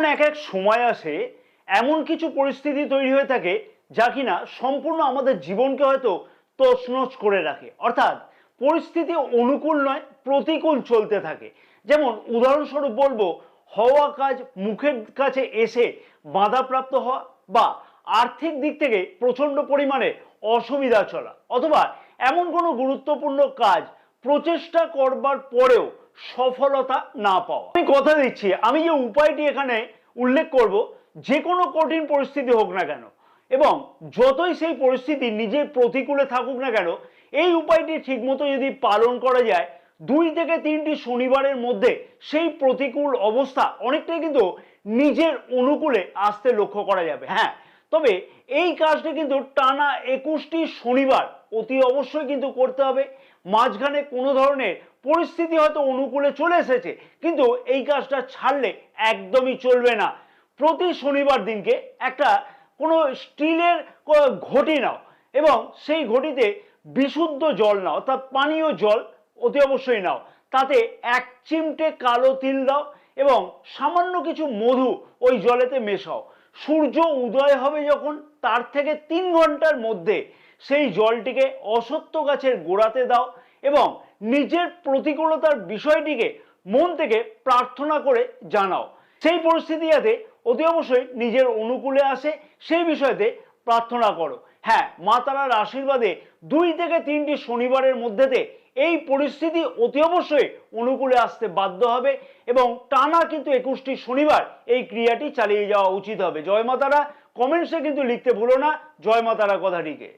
এমন এক এক সময় আসে, এমন কিছু পরিস্থিতি তৈরি হয়ে থাকে যা কিনা সম্পূর্ণ আমাদের জীবনকে হয়তো তছনছ করে রাখে। অর্থাৎ পরিস্থিতি অনুকূল নয়, প্রতিকূল চলতে থাকে। যেমন উদাহরণস্বরূপ বলব, হওয়া কাজ মুখের কাছে এসে বাধাপ্রাপ্ত হওয়া বা আর্থিক দিক থেকে প্রচণ্ড পরিমাণে অসুবিধা চলা অথবা এমন কোনো গুরুত্বপূর্ণ কাজ প্রচেষ্টা করবার পরেও সফলতা না পাওয়া। আমি কথা দিচ্ছি, আমি যে উপায়টি এখানে উল্লেখ করব, যে কোনো কঠিন পরিস্থিতি হোক না কেন, এবং যতই সেই পরিস্থিতি নিজের প্রতিকূলে থাকুক না কেন, এই উপায়টি ঠিকমতো যদি পালন করা যায়, দুই থেকে তিনটি শনিবারের মধ্যে সেই প্রতিকূল অবস্থা অনেকটাই কিন্তু নিজের অনুকূলে আসতে লক্ষ্য করা যাবে। হ্যাঁ তবে এই কাজটি কিন্তু টানা একুশটি শনিবার অতি অবশ্যই কিন্তু করতে হবে। মাঝখানে কোনো ধরনের পরিস্থিতি হয়তো অনুকূলে চলে এসেছে, কিন্তু এই কাজটা ছাড়লে একদমই চলবে না। প্রতি শনিবার দিনকে একটা কোনো স্টিলের ঘটি নাও এবং সেই ঘটিতে বিশুদ্ধ জল নাও, অর্থাৎ পানীয় জল অতি অবশ্যই নাও। তাতে এক চিমটে কালো তিল দাও এবং সামান্য কিছু মধু ওই জলেতে মেশাও। সূর্য উদয় হবে যখন, তার থেকে তিন ঘণ্টার মধ্যে সেই জলটিকে অসত্য গাছের গোড়াতে দাও এবং নিজের প্রতিকূলতার বিষয়টিকে মন থেকে প্রার্থনা করে জানাও। সেই পরিস্থিতি যাতে অতি অবশ্যই নিজের অনুকূলে আসে, সেই বিষয়তে প্রার্থনা করো। হ্যাঁ মা তারার আশীর্বাদে দুই থেকে তিনটি শনিবারের মধ্যেতে এই পরিস্থিতি অতি অবশ্যই অনুকূলে আসতে বাধ্য হবে এবং টানা কিন্তু একুশটি শনিবার এই ক্রিয়াটি চালিয়ে যাওয়া উচিত হবে। জয় মাতারা কমেন্টসে কিন্তু লিখতে ভুলো না। জয় মাতারা কথাটিকে।